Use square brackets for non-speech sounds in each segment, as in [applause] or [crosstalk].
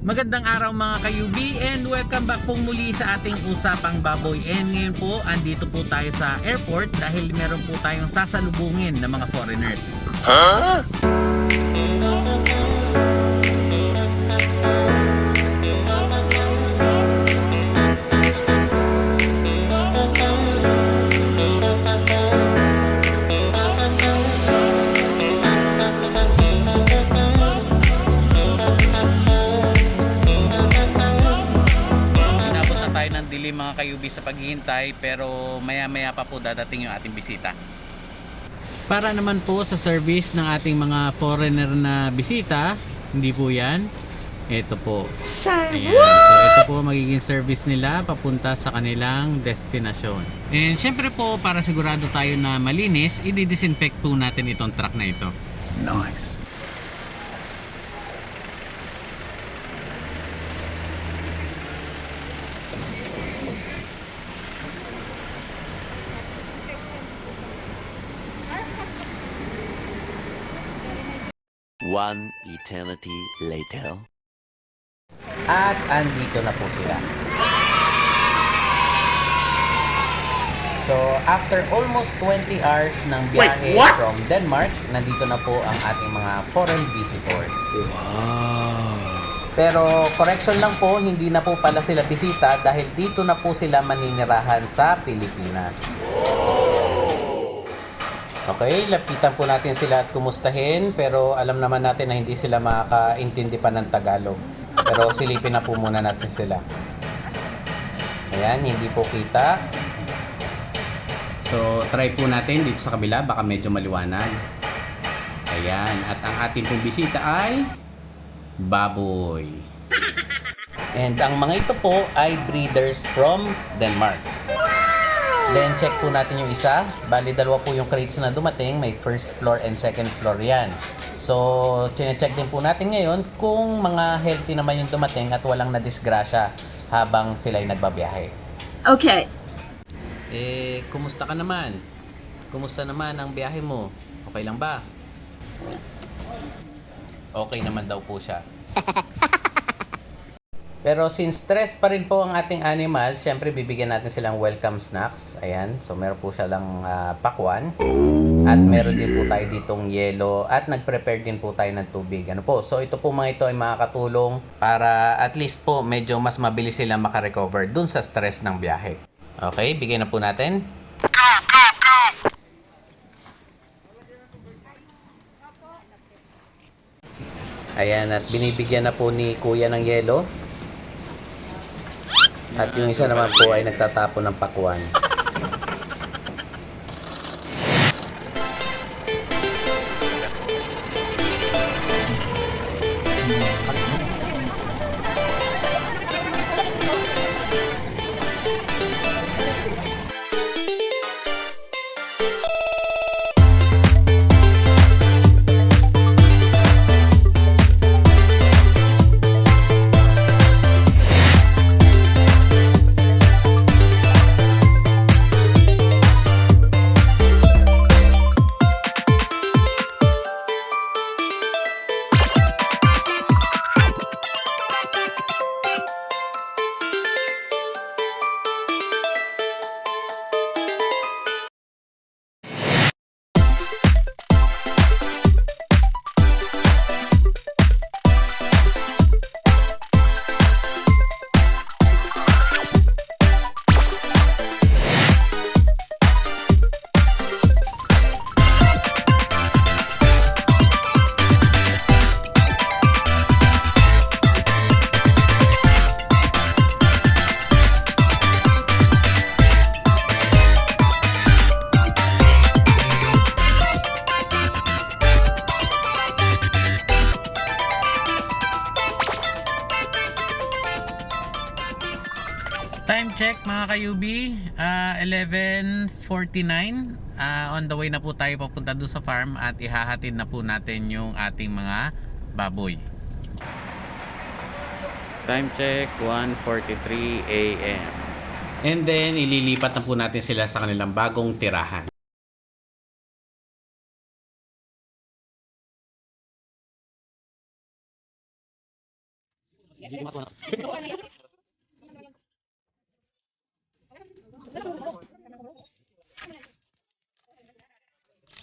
Magandang araw mga kayubi and welcome back po muli sa ating usapang baboy. And ngayon po, andito po tayo sa airport dahil meron po tayong sasalubungin ng mga foreigners. Inabot paghihintay pero maya maya pa po dadating yung ating bisita. Para naman po sa service ng ating mga foreigner na bisita, hindi po yan. Ito po. Ayan. So ito po magiging service nila papunta sa kanilang destinasyon. And syempre po para sigurado tayo na malinis, i-disinfect po natin itong truck na ito. Nice. One eternity later. At andito na po sila. So, after almost 20 hours ng biyahe from Denmark, nandito na po ang ating mga foreign visitors. Pero correction lang po, hindi na po pala sila bisita dahil dito na po sila maninirahan sa Pilipinas. Okay, lapitan po natin sila at kumustahin pero alam naman natin na hindi sila makakaintindi pa ng Tagalog. Pero silipin na po muna natin sila. Ayan, hindi po kita. So, try po natin dito sa kabila, baka medyo maliwanag. Ayan, at ang ating pong bisita ay baboy. And ang mga ito po ay breeders from Denmark. Then check po natin yung isa. Bali dalawa po yung crates na dumating. May first floor and second floor yan. So, check din po natin ngayon kung mga healthy naman yung dumating at walang nadisgrasya habang sila'y nagbabiyahe. Okay. Eh, kumusta ka naman? Kumusta naman ang biyahe mo? Okay lang ba? Okay naman daw po siya. [laughs] Pero since stressed pa rin po ang ating animals, syempre bibigyan natin silang welcome snacks. Ayan, so meron po siya lang ah, pakwan. At meron din po tayo ditong yelo at nag-prepare din po tayo ng tubig. Ano po? So ito po mga ito ay makakatulong para at least po medyo mas mabilis sila makarecover dun sa stress ng biyahe. Okay, bigyan na po natin. Ayan, at binibigyan na po ni kuya ng yelo. At yung isa naman po ay nagtatapon ng pakwan. Mga kayubi, ah, 11.49. Ah, on the way na po tayo papunta doon sa farm at ihahatid na po natin yung ating mga baboy. Time check, 1.43 a.m. And then, ililipat na po natin sila sa kanilang bagong tirahan. [laughs]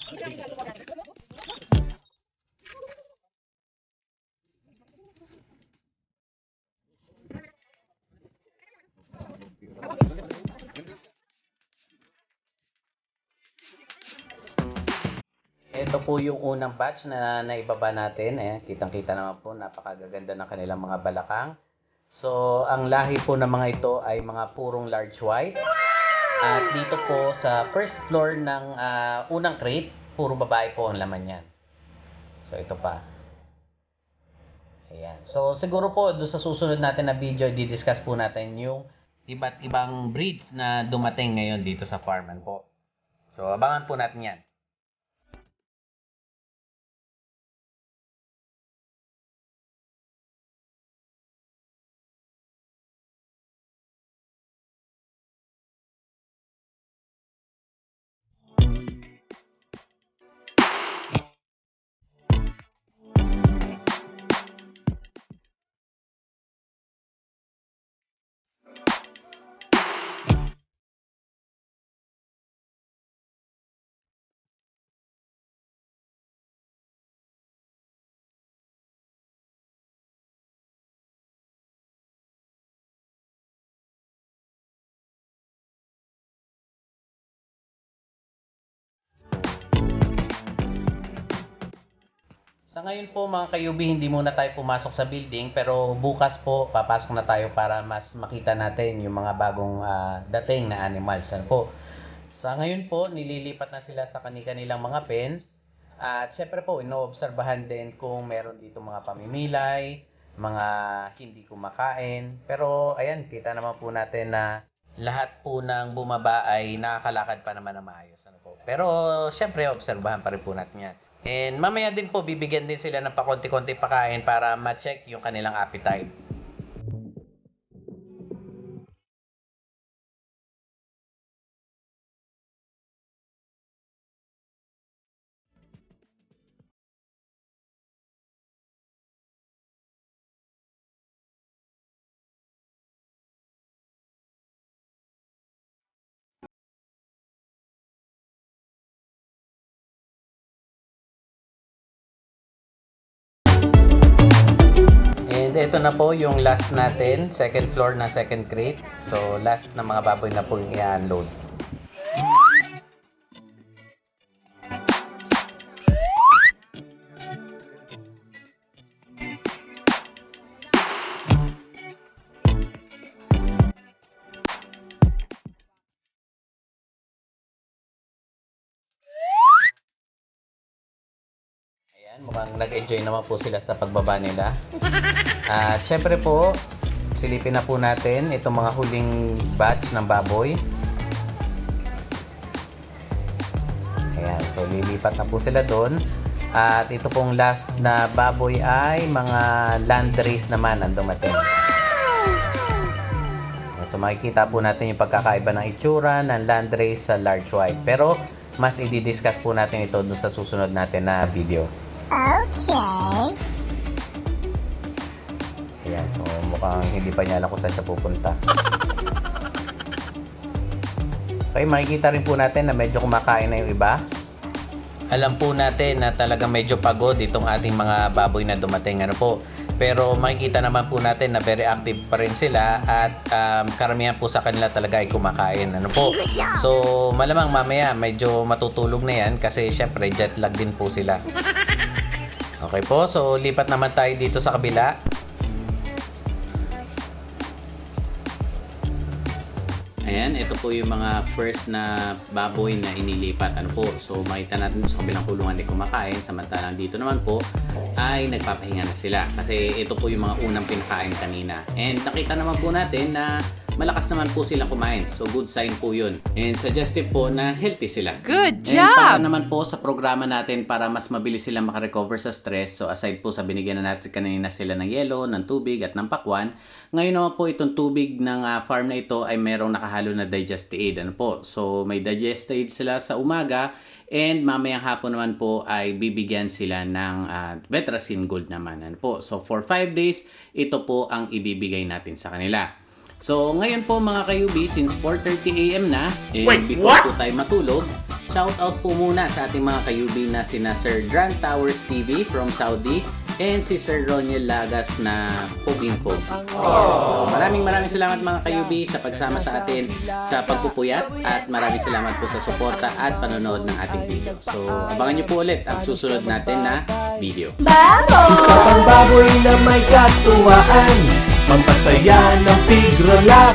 Ito po yung unang batch na naibaba natin. Eh, kitang-kita naman po, napakagaganda ng kanilang mga balakang. So, ang lahi po ng mga ito ay mga purong large white. At dito po sa first floor ng ah, unang crate, puro babae po ang laman yan. So, ito pa. Ayan. So, siguro po, doon sa susunod natin na video, di-discuss po natin yung iba't ibang breeds na dumating ngayon dito sa farman po. So, abangan po natin yan. Sa ngayon po mga kayubi, hindi muna tayo pumasok sa building pero bukas po papasok na tayo para mas makita natin yung mga bagong ah, dating na animals. Ano po? Sa ngayon po, nililipat na sila sa kanilang mga pens. At syempre po, inoobserbahan din kung meron dito mga pamimilay, mga hindi kumakain. Pero ayan, kita naman po natin na lahat po ng bumaba ay nakakalakad pa naman na maayos. Ano po. Pero syempre, obserbahan pa rin po natin yan. And mamaya din po, bibigyan din sila ng pakonti-konti pakain para ma-check yung kanilang appetite. Ito na po yung last natin, second floor na second crate. So last na mga baboy na po yung i-unload. Ayan, mukhang nag-enjoy naman po sila sa pagbaba nila. At syempre po, silipin na po natin itong mga huling batch ng baboy. Ayan, so lilipat na po sila doon. At ito pong last na baboy ay mga land race naman ang dumating. So makikita po natin yung pagkakaiba ng itsura ng land race sa large white. Pero mas i-discuss po natin ito doon sa susunod natin na video. Okay. Ayan, so mukhang hindi pa niya alam kung saan siya pupunta. [laughs] Okay, makikita rin po natin na medyo kumakain na yung iba. Alam po natin na talagang medyo pagod itong ating mga baboy na dumating. Ano po? Pero makikita naman po natin na very active pa rin sila at um, karamihan po sa kanila talaga ay kumakain. Ano po? So, malamang mamaya medyo matutulog na yan kasi syempre jet lag din po sila. [laughs] Okay po, so lipat naman tayo dito sa kabila. Ayan, ito po yung mga first na baboy na inilipat. Ano po? So, makita natin sa kabilang kulungan ay kumakain. Samantalang dito naman po ay nagpapahinga na sila. Kasi ito po yung mga unang pinakain kanina. And nakita naman po natin na malakas naman po silang kumain. So good sign po yun. And suggestive po na healthy sila. Good And para job! naman po sa programa natin para mas mabilis silang makarecover sa stress, so aside po sa binigyan na natin kanina sila ng yelo, ng tubig at ng pakwan, ngayon naman po itong tubig ng ah, farm na ito ay merong nakahalo na digest aid. Ano po? So may digest aid sila sa umaga and mamayang hapon naman po ay bibigyan sila ng ah, Vetracin Gold naman. Ano po? So for 5 days, ito po ang ibibigay natin sa kanila. So ngayon po mga kayubi, since 4.30am na, and before po tayo matulog, shout out po muna sa ating mga kayubi na sina Sir Grand Towers TV from Saudi and si Sir Roniel Lagas na Poging Pog. So maraming maraming salamat mga kayubi sa pagsama sa atin sa pagpupuyat at maraming salamat po sa suporta at panonood ng ating video. So abangan niyo po ulit ang susunod natin na video. Isa pang baboy na may katuwaan Pampasaya ng pigrolak